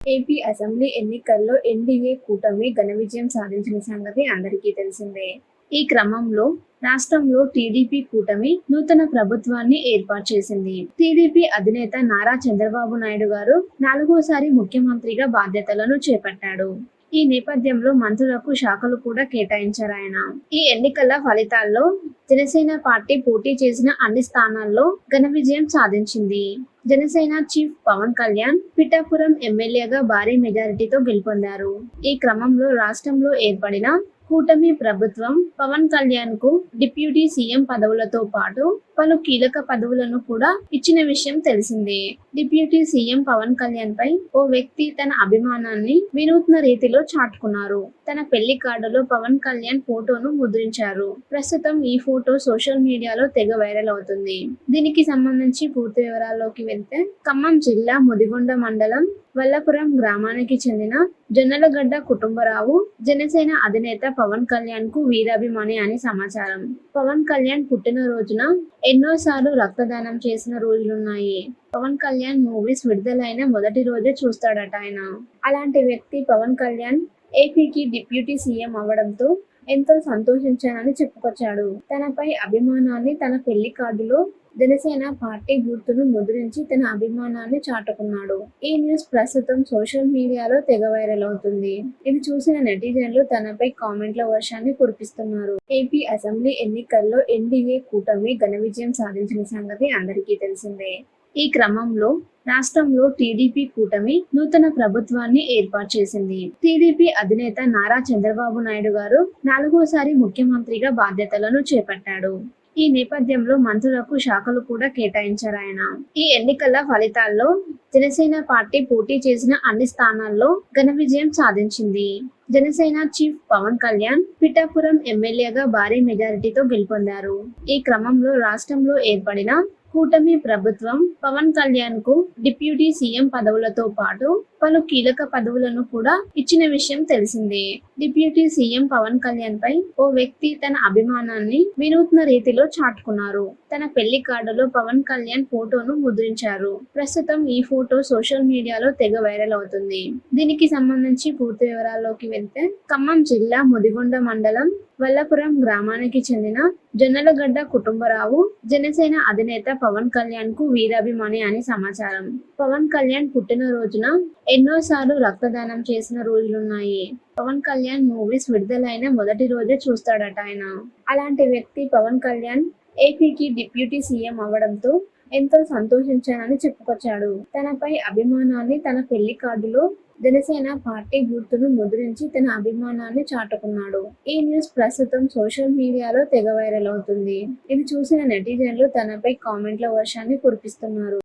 AP assembly ఎన్నికల్లో NDA కూటమి ఘన విజయం సాధించిన సంగతి అందరికీ తెలిసిందే. ఈ క్రమంలో రాష్ట్రంలో టీడీపీ కూటమి నూతన ప్రభుత్వాన్ని ఏర్పాటు చేసింది. టీడీపీ అధినేత నారా చంద్రబాబు నాయుడు గారు నాలుగోసారి ముఖ్యమంత్రిగా బాధ్యతలను చేపట్టాడు. ఈ నేపథ్యంలో మంత్రులకు శాఖలు కూడా కేటాయించారు ఆయన. ఈ ఎన్నికల ఫలితాల్లో జనసేన పార్టీ పోటీ చేసిన అన్ని స్థానాల్లో ఘన విజయం సాధించింది. జనసేన చీఫ్ పవన్ కళ్యాణ్ పిఠాపురం ఎమ్మెల్యేగా భారీ మెజారిటీతో గెలుపొందారు. ఈ క్రమంలో రాష్ట్రంలో ఏర్పడిన కూటమి ప్రభుత్వం పవన్ కళ్యాణ్కు డిప్యూటీ సీఎం పదవులతో పాటు పలు కీలక పదవులను కూడా ఇచ్చిన విషయం తెలిసిందే. డిప్యూటీ సీఎం పవన్ కళ్యాణ్ పై ఓ వ్యక్తి తన అభిమానాన్ని వినూత్న రీతిలో చాటుకున్నారు. తన పెళ్ళి కార్డులో పవన్ కళ్యాణ్ ఫోటోను ముద్రించారు. ప్రస్తుతం ఈ ఫోటో సోషల్ మీడియాలో తెగ వైరల్ అవుతుంది. దీనికి సంబంధించి పూర్తి వివరాల్లోకి వెళ్తే ఖమ్మం జిల్లా ముదిగొండ మండలం వల్లపురం గ్రామానికి చెందిన జొన్నలగడ్డ కుటుంబరావు జనసేన అధినేత పవన్ కళ్యాణ్కు వీరాభిమాని అని సమాచారం. పవన్ కళ్యాణ్ పుట్టినరోజున ఎన్నోసార్లు రక్తదానం చేసిన రోజులున్నాయి. పవన్ కళ్యాణ్ మూవీస్ విడుదలైన మొదటి రోజే చూస్తాడట ఆయన. అలాంటి వ్యక్తి పవన్ కళ్యాణ్ ఏపీకి డిప్యూటీ సీఎం అవడంతో ఎంతో సంతోషించానని చెప్పుకొచ్చాడు. తనపై అభిమానాన్ని తన పెళ్ళి కార్డులో జనసేన పార్టీ గుర్తును ముద్రించి తన అభిమానాన్ని చాటుకున్నాడు. ఈ న్యూస్ ప్రస్తుతం సోషల్ మీడియాలో తెగ వైరల్ అవుతుంది. ఇది చూసిన నెటిజన్లు తనపై కామెంట్ల వర్షాన్ని కురిపిస్తున్నారు. ఏపీ అసెంబ్లీ ఎన్నికల్లో ఎన్డీఏ కూటమి ఘన విజయం సాధించిన సంగతి అందరికీ తెలిసిందే. ఈ క్రమంలో రాష్ట్రంలో టీడీపీ కూటమి నూతన ప్రభుత్వాన్ని ఏర్పాటు చేసింది. టీడీపీ అధినేత నారా చంద్రబాబు నాయుడు గారు నాలుగోసారి ముఖ్యమంత్రిగా బాధ్యతలను చేపట్టాడు. ఈ నేపథ్యంలో మంత్రులకు శాఖలు కూడా కేటాయించారు ఆయన. ఈ ఎన్నికల ఫలితాల్లో జనసేన పార్టీ పోటీ చేసిన అన్ని స్థానాల్లో ఘన విజయం సాధించింది. జనసేన చీఫ్ పవన్ కళ్యాణ్ పిఠాపురం ఎమ్మెల్యేగా భారీ మెజారిటీతో గెలుపొందారు. ఈ క్రమంలో రాష్ట్రంలో ఏర్పడిన కూటమి ప్రభుత్వం పవన్ కళ్యాణ్కు డిప్యూటీ సీఎం పదవులతో పాటు పలు కీలక పదవులను కూడా ఇచ్చిన విషయం తెలిసిందే. డిప్యూటీ సీఎం పవన్ కళ్యాణ్ పై ఓ వ్యక్తి తన అభిమానాన్ని వినూత్న రీతిలో చాటుకున్నారు. తన పెళ్ళి కార్డులో పవన్ కళ్యాణ్ ఫోటోను ముద్రించారు. ప్రస్తుతం ఈ ఫోటో సోషల్ మీడియాలో తెగ వైరల్ అవుతుంది. దీనికి సంబంధించి పూర్తి వివరాల్లోకి వెళ్తే ఖమ్మం జిల్లా ముదిగొండ మండలం వల్లపురం గ్రామానికి చెందిన జొన్నలగడ్డ కుటుంబరావు జనసేన అధినేత పవన్ కళ్యాణ్కు వీరాభిమాని అని సమాచారం. పవన్ కళ్యాణ్ పుట్టినరోజున ఎన్నోసార్లు రక్తదానం చేసిన రోజులున్నాయి. పవన్ కళ్యాణ్ మూవీస్ విడుదలైన మొదటి రోజే చూస్తాడట ఆయన. అలాంటి వ్యక్తి పవన్ కళ్యాణ్ ఏపీకి డిప్యూటీ సీఎం అవడంతో ఎంతో సంతోషించానని చెప్పుకొచ్చాడు. తనపై అభిమానాన్ని తన పెళ్ళి కార్డులో జనసేన పార్టీ గుర్తును ముద్రించి తన అభిమానాన్ని చాటుకున్నాడు. ఈ న్యూస్ ప్రస్తుతం సోషల్ మీడియాలో తెగ వైరల్ అవుతుంది. ఇది చూసిన నెటిజన్లు తనపై కామెంట్ల వర్షాన్ని కురిపిస్తున్నారు.